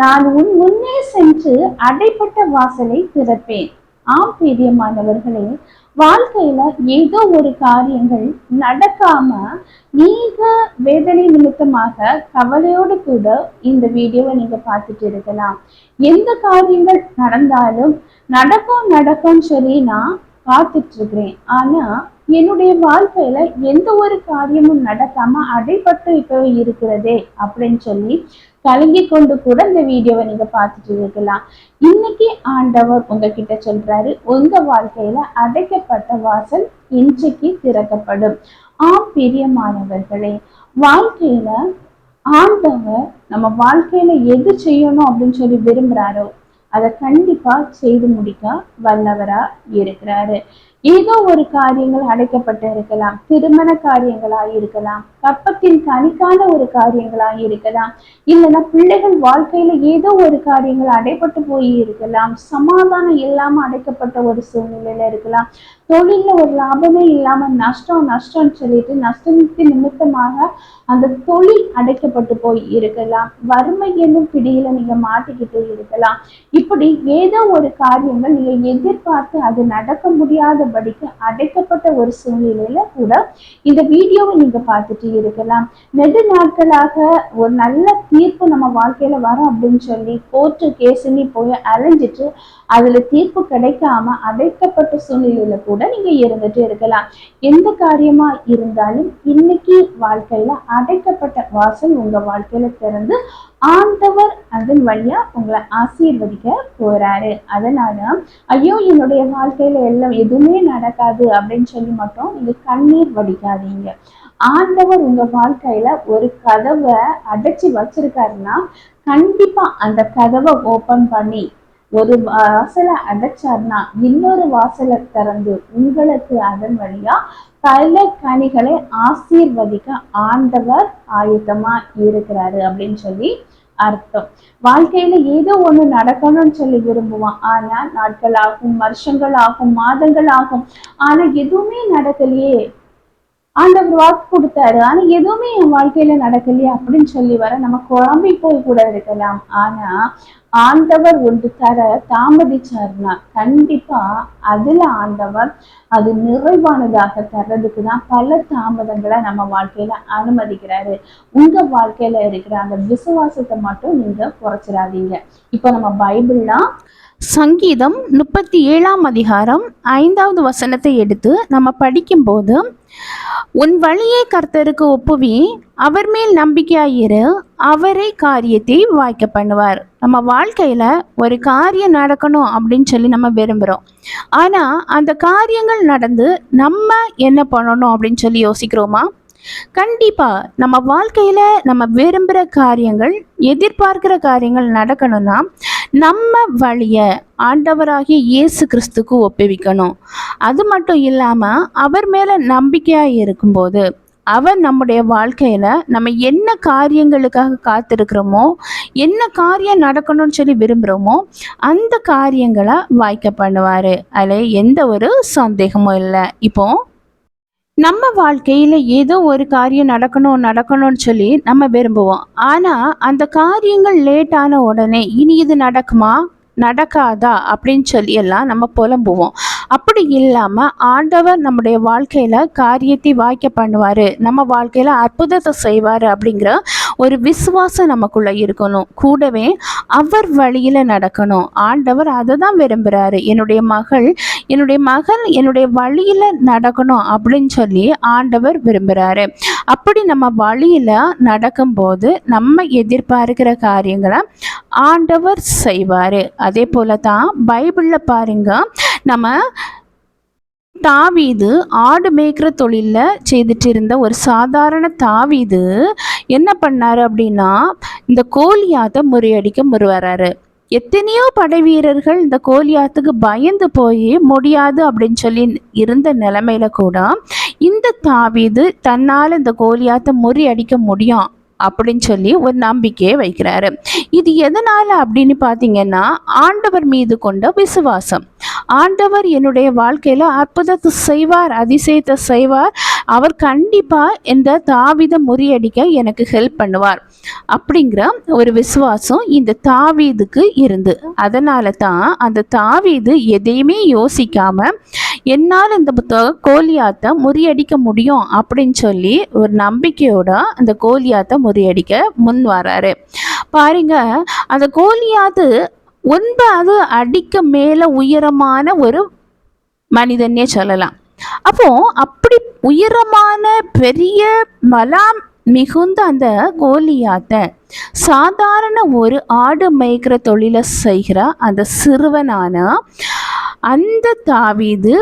நான் உன் முன்னே சென்று அடைப்பட்ட வாசலை திறப்பேன். ஆம் பிரியமானவர்களே வாழ்க்கையில ஏதோ ஒரு காரியங்கள் நடக்காம நீங்க வேதனை நிமித்தமாக கவலையோடு கூட இந்த வீடியோவை நீங்க பார்த்துட்டு இருக்கலாம். எந்த காரியங்கள் நடந்தாலும் நடக்கும் நடக்கும் சொல்லி நான் காத்துட்டு இருக்கிறேன் ஆனா என்னுடைய வாழ்க்கையில எந்த ஒரு காரியமும் நடக்காம அடைபட்டு இப்போ இருக்கிறதே அப்படின்னு சொல்லி கலங்கி கொண்டு கூட இந்த வீடியோவை நீங்க பார்த்துட்டு இருக்கலாம். இன்னைக்கு ஆண்டவர் உங்ககிட்ட சொல்றாரு உங்க வாழ்க்கையில அடைக்கப்பட்ட வாசல் இன்றைக்கு திறக்கப்படும். ஆம் பிரியமானவர்களே வாழ்க்கையில ஆண்டவர் நம்ம வாழ்க்கையில எது செய்யணும் அப்படின்னு சொல்லி விரும்புறாரோ அதை கண்டிப்பா செய்து முடிக்க வல்லவரா இருக்கிறாரு. ஏதோ ஒரு காரியங்கள் அடைக்கப்பட்டு இருக்கலாம் திருமண காரியங்களா இருக்கலாம் கப்பத்தின் கணிக்கான ஒரு காரியங்களா இருக்கலாம் இல்லைன்னா பிள்ளைகள் வாழ்க்கையில ஏதோ ஒரு காரியங்கள் அடைப்பட்டு போய் இருக்கலாம் சமாதானம் இல்லாம அடைக்கப்பட்ட ஒரு சூழ்நிலையில இருக்கலாம். தொழிலில் ஒரு லாபமே இல்லாம நஷ்டம் நஷ்டம்னு சொல்லிட்டு நஷ்டத்துக்கு நிமித்தமாக அந்த தொழில் அடைக்கப்பட்டு போய் இருக்கலாம். வறுமை என்னும் பிடியில நீங்க மாட்டிக்கிட்டு இருக்கலாம். இப்படி ஏதோ ஒரு காரியங்கள் நீங்க எதிர்பார்த்து அது நடக்க முடியாதபடிக்கு அடைக்கப்பட்ட ஒரு சூழ்நிலையில கூட இந்த வீடியோவை நீங்க பார்த்துட்டு இருக்கலாம். நெடு நாட்களாக ஒரு நல்ல தீர்ப்பு நம்ம வாழ்க்கையில வரும் அப்படின்னு சொல்லி கோர்ட்டு கேஸுன்னு போய் அலைஞ்சிட்டு அதுல தீர்ப்பு கிடைக்காம அடைக்கப்பட்ட சூழ்நிலையில கூட நீங்க இருந்துட்டு இருக்கலாம். எந்த காரியமா இருந்தாலும் இன்னைக்கு வாழ்க்கையில அடைக்கப்பட்ட வாசல் உங்க வாழ்க்கையில திறந்து ஆண்டவர் அதன் வழியா உங்களை ஆசீர்வதிக்க போறாரு. அதனால ஐயோ என்னுடைய வாழ்க்கையில எல்லாம் எதுவுமே நடக்காது அப்படின்னு சொல்லி மட்டும் நீங்க கண்ணீர் வடிக்காதீங்க. ஆண்டவர் உங்க வாழ்க்கையில ஒரு கதவை அடைச்சி வச்சிருக்காருன்னா கண்டிப்பா அந்த கதவை ஓபன் பண்ணி ஒரு வாசலை அடைச்சார்னா இன்னொரு வாசலை திறந்து உங்களுக்கு அதன் வழியா பல கனிகளை ஆசீர்வதிக்க ஆண்டவர் ஆயுதமா இருக்கிறாரு அப்படின்னு சொல்லி அர்த்தம். வாழ்க்கையில ஏதோ ஒண்ணு நடக்கணும்னு சொல்லி விரும்புவான். ஆனா நாட்கள் ஆகும் வருஷங்கள் ஆகும் மாதங்கள் ஆகும் ஆனா எதுவுமே நடக்கலையே. ஆண்டவர் வாக்கு கொடுத்தாரு. ஆனா எதுவுமே என் வாழ்க்கையில நடக்கலையே அப்படின்னு சொல்லி வர நம்ம குழம்பி போய் கூட இருக்கலாம். ஆனா ஆண்டவர் ஒன்று தர தாமதிச்சார்னா கண்டிப்பா அதுல ஆண்டவர் அது நிறைவானதாக தர்றதுக்கு தான் பல தாமதங்களை நம்ம வாழ்க்கையில அனுமதிக்கிறாரு. உங்க வாழ்க்கையில இருக்கிற அந்த விசுவாசத்தை மட்டும் நீங்க குறைச்சிடாதீங்க. இப்போ நம்ம பைபிள்லாம் சங்கீதம் முப்பத்தி ஏழாம் அதிகாரம் ஐந்தாவது வசனத்தை எடுத்து நம்ம படிக்கும்போது உன் வழியை கர்த்தருக்கு ஒப்புவி அவர் மேல் நம்பிக்கையாயிரு அவரே காரியத்தை வாய்க்க பண்ணுவார். நம்ம வாழ்க்கையில் ஒரு காரியம் நடக்கணும் அப்படின்னு சொல்லி நம்ம விரும்புகிறோம் ஆனால் அந்த காரியங்கள் நடந்து நம்ம என்ன பண்ணணும் அப்படின்னு சொல்லி யோசிக்கிறோமா? கண்டிப்பாக நம்ம வாழ்க்கையில் நம்ம விரும்புகிற காரியங்கள் எதிர்பார்க்கிற காரியங்கள் நடக்கணும்னா நம்ம வழியை ஆண்டவராகிய இயேசு கிறிஸ்துக்கு ஒப்புவிக்கணும். அது மட்டும் இல்லாமல் அவர் மேலே நம்பிக்கையாக இருக்கும்போது அவர் நம்முடைய வாழ்க்கையில் நம்ம என்ன காரியங்களுக்காக காத்திருக்கிறோமோ என்ன காரியம் நடக்கணும்னு சொல்லி விரும்புகிறோமோ அந்த காரியங்களை வாய்க்க பண்ணுவார். அதில் எந்த ஒரு சந்தேகமும் இல்லை. இப்போது நம்ம வாழ்க்கையில் ஏதோ ஒரு காரியம் நடக்கணும் நடக்கணும்னு சொல்லி நம்ம விரும்புவோம். ஆனால் அந்த காரியங்கள் லேட் ஆன உடனே இனி இது நடக்குமா? நடக்காதா? அப்படின்னு சொல்லி எல்லாம் நம்ம புலம்புவோம். அப்படி இல்லாமல் ஆண்டவர் நம்முடைய வாழ்க்கையில் காரியத்தை வாய்க்க பண்ணுவார். நம்ம வாழ்க்கையில் அற்புதத்தை செய்வார் அப்படிங்கிற ஒரு விசுவாசம் நமக்குள்ளே இருக்கணும். கூடவே அவர் வழியில் நடக்கணும். ஆண்டவர் அதை தான் விரும்புகிறாரு என்னுடைய மகள் என்னுடைய மகள் என்னுடைய வழியில் நடக்கணும் அப்படின்னு சொல்லி ஆண்டவர் விரும்புகிறாரு அப்படி நம்ம வழியில் நடக்கும்போது நம்ம எதிர்பார்க்கிற காரியங்களை ஆண்டவர் செய்வார். அதே போல தான் பைபிளில் பாருங்க நம்ம தாவீது ஆடு மேய்க்கிற தொழிலில் செய்துட்டு இருந்த ஒரு சாதாரண தாவீது என்ன பண்ணார் அப்படின்னா இந்த கோழியாத முறியடிக்க முறுவராரு எத்தனையோ படை வீரர்கள் இந்த கோலியாத்துக்கு பயந்து போய் முடியாது அப்படின்னு சொல்லி இருந்த நிலைமையில கூட இந்த தாவிது தன்னால் இந்த கோலியாத்தை முறியடிக்க முடியும் அப்படின்னு சொல்லி ஒரு நம்பிக்கையை வைக்கிறாரு. இது எதனால அப்படின்னு பார்த்தீங்கன்னா ஆண்டவர் மீது கொண்ட விசுவாசம். ஆண்டவர் என்னுடைய வாழ்க்கையில் அற்புதத்தை செய்வார் அதிசயத்தை செய்வார் அவர் கண்டிப்பாக இந்த தாவீதை முறியடிக்க எனக்கு ஹெல்ப் பண்ணுவார். அப்படிங்கிற ஒரு விசுவாசம் இந்த தாவீதுக்கு இருந்து. அதனால தான் அந்த தாவீது எதையுமே யோசிக்காம என்னால் இந்த புத்தக கோலியாத்தை முறியடிக்க முடியும் அப்படின்னு சொல்லி ஒரு நம்பிக்கையோட அந்த கோலியாத்தை முறியடிக்க முன் வராரு. பாருங்க அந்த கோலியாத்து ஒன்பது அடிக்கு மேலே உயரமான ஒரு மனிதனே சொல்லலாம். அப்போ அப்படி உயரமான பெரிய மலாம் மிகுந்த அந்த கோலியாத்தை. சாதாரண ஒரு ஆடு மேய்க்கிற தொழிலை செய்கிற அந்த சிறுவனான அந்த தாவீது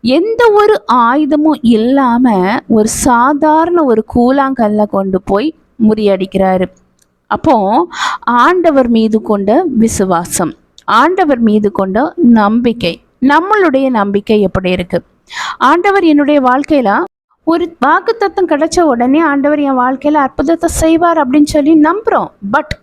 எந்த ஒரு ஆயுதமும் இல்லாமல் ஒரு சாதாரண ஒரு கூழாங்கல்ல கொண்டு போய் முறியடிக்கிறாரு. அப்போ ஆண்டவர் மீது கொண்ட விசுவாசம் ஆண்டவர் மீது கொண்ட நம்பிக்கை நம்மளுடைய நம்பிக்கை எப்படி இருக்குது ஆண்டவர் என்னுடைய வாழ்க்கையில ஒரு வாக்குத்தத்தம் கிடைச்ச உடனே ஆண்டவர் என் வாழ்க்கையில அற்புதத்தை செய்வார் அப்படின்னு சொல்லி நம்புறோம். பட்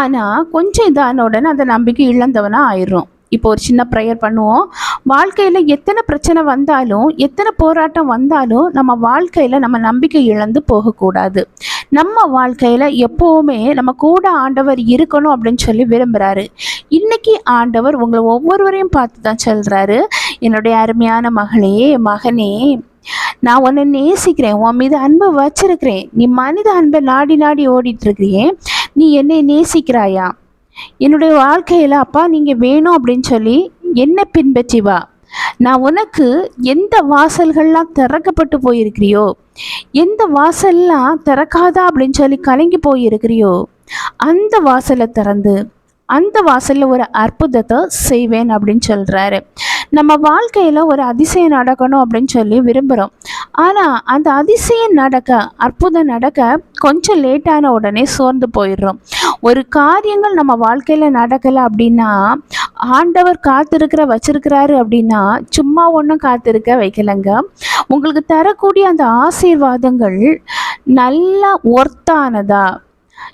ஆனா கொஞ்சம் இதான உடனே அந்த நம்பிக்கை இழந்தவனா ஆயிடும் இப்போ ஒரு சின்ன ப்ரேயர் பண்ணுவோம். வாழ்க்கையில் எத்தனை பிரச்சனை வந்தாலும் எத்தனை போராட்டம் வந்தாலும் நம்ம வாழ்க்கையில் நம்ம நம்பிக்கை இழந்து போகக்கூடாது. நம்ம வாழ்க்கையில் எப்போவுமே நம்ம கூட ஆண்டவர் இருக்கணும் அப்படின்னு சொல்லி விரும்புகிறாரு இன்னைக்கு ஆண்டவர் உங்களை ஒவ்வொருவரையும் பார்த்து தான் சொல்கிறாரு என்னுடைய அருமையான மகளே மகனே நான் உன்னை நேசிக்கிறேன். உன் மீது அன்பை வச்சிருக்கிறேன். நீ மனித அன்பை நாடி நாடி ஓடிட்டு இருக்கிறியே. நீ என்னை நேசிக்கிறாயா? என்னுடைய வாழ்க்கையில் அப்பா நீங்கள் வேணும் அப்படின்னு சொல்லி என்ன பின்பற்றி வா. நான் உனக்கு எந்த வாசல்கள்லாம் திறக்கப்பட்டு போயிருக்கிறியோ எந்த வாசல்லாம் திறக்காதா அப்படின்னு சொல்லி கலங்கி போயிருக்கிறியோ அந்த வாசலை திறந்து அந்த வாசலில் ஒரு அற்புதத்தை செய்வேன் அப்படின்னு சொல்கிறாரு நம்ம வாழ்க்கையில் ஒரு அதிசயம் நடக்கணும் அப்படின்னு சொல்லி விரும்புகிறோம் ஆனால் அந்த அதிசயம் நடக்க அற்புதம் நடக்க கொஞ்சம் லேட்டான உடனே சோர்ந்து போயிடுறோம். ஒரு காரியங்கள் நம்ம வாழ்க்கையில் நடக்கலை அப்படின்னா ஆண்டவர் காத்திருக்கிற வச்சிருக்கிறாரு அப்படின்னா சும்மா ஒன்றும் காத்திருக்க வைக்கலைங்க. உங்களுக்கு தரக்கூடிய அந்த ஆசீர்வாதங்கள் நல்லா ஒர்த்தானதா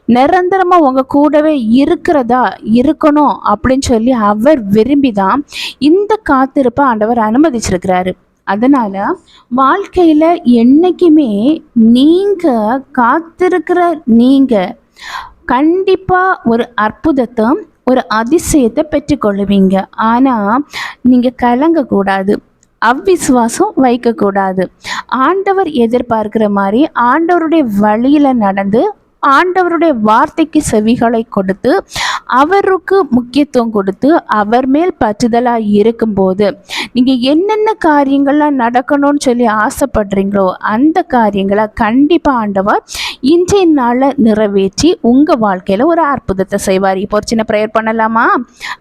நிரந்தரமாக உங்கள் கூடவே இருக்கிறதா இருக்கணும் அப்படின்னு சொல்லி அவர் விரும்பி தான் இந்த காத்திருப்பை ஆண்டவர் அனுமதிச்சிருக்கிறாரு. அதனால வாழ்க்கையில் என்னைக்குமே நீங்கள் காத்திருக்கிற நீங்கள் கண்டிப்பாக ஒரு அற்புதத்தை ஒரு அதிசயத்தை பெற்றுக்கொள்ளுவீங்க ஆனால் நீங்கள் கலங்கக்கூடாது அவ்விசுவாசம் வைக்கக்கூடாது ஆண்டவர் எதிர்பார்க்கிற மாதிரி ஆண்டவருடைய வழியில் நடந்து ஆண்டவருடைய வார்த்தைக்கு செவிகளை கொடுத்து அவருக்கு முக்கியத்துவம் கொடுத்து அவர் மேல் பற்றுதலாக இருக்கும்போது நீங்கள் என்னென்ன காரியங்கள்லாம் நடக்கணும்னு சொல்லி ஆசைப்படுறீங்களோ அந்த காரியங்களை கண்டிப்பாக ஆண்டவர் இன்றைய நாளில் நிறைவேற்றி உங்கள் வாழ்க்கையில் ஒரு அற்புதத்தை செய்வார். இப்போ ஒரு சின்ன ப்ரேயர் பண்ணலாமா?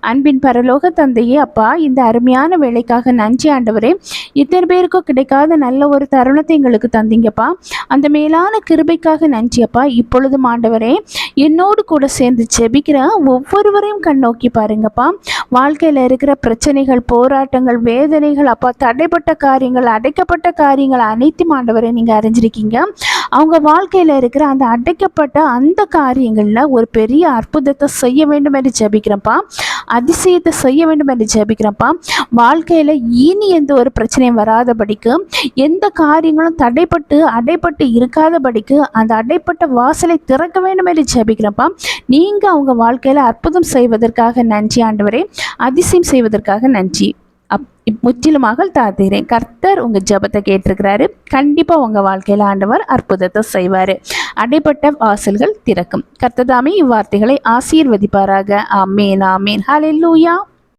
அன்பின் பரலோக தந்தையே அப்பா இந்த அருமையான வேலைக்காக நன்றி ஆண்டவரே. இத்தனை பேருக்கும் கிடைக்காத நல்ல ஒரு தருணத்தை எங்களுக்கு தந்தீங்கப்பா. அந்த மேலான கிருபைக்காக நன்றி அப்பா. இப்பொழுதும் ஆண்டவரே என்னோடு கூட சேர்ந்து ஜெபிக்கிற ஒவ்வொருவரையும் கண் நோக்கி பாருங்கப்பா. வாழ்க்கையில் இருக்கிற பிரச்சனைகள் போராட்டங்கள் வேதனைகள் அப்பா தடைப்பட்ட காரியங்கள் அடைக்கப்பட்ட காரியங்கள் அனைத்தும் ஆண்டவரை நீங்கள் அறிஞ்சிருக்கீங்க. அவங்க வாழ்க்கையில் இருக்கிற அந்த அடைக்கப்பட்ட அந்த காரியங்களில் ஒரு பெரிய அற்புதத்தை செய்ய வேண்டும் என்று ஜபிக்கிறப்பா அதிசயத்தை செய்ய வேண்டும் என்று ஜபிக்கிறப்பா வாழ்க்கையில் இனி எந்த ஒரு பிரச்சனையும் வராதபடிக்கு எந்த காரியங்களும் தடைப்பட்டு அடைப்பட்டு இருக்காதபடிக்கு அந்த அடைப்பட்ட வாசலை திறக்க வேண்டும் என்று ஜபிக்கிறப்பா நீங்கள் அவங்க வாழ்க்கையில் அற்புதம் செய்வதற்காக நன்றி ஆண்டவரே. அதிசயம் செய்வதற்காக நன்றி. அப் இப் முற்றிலுமாக தாத்துகிறேன் கர்த்தர் உங்கள் ஜெபத்தை கேட்டிருக்கிறாரு. கண்டிப்பாக உங்கள் வாழ்க்கையில் ஆண்டவர் அற்புதத்தை செய்வார். அடைப்பட்ட வாசல்கள் திறக்கும். கர்த்ததாமே இவ்வார்த்தைகளை ஆசீர்வதிப்பாராக. ஆமேன் ஆமேன். ஹலெல்லூயா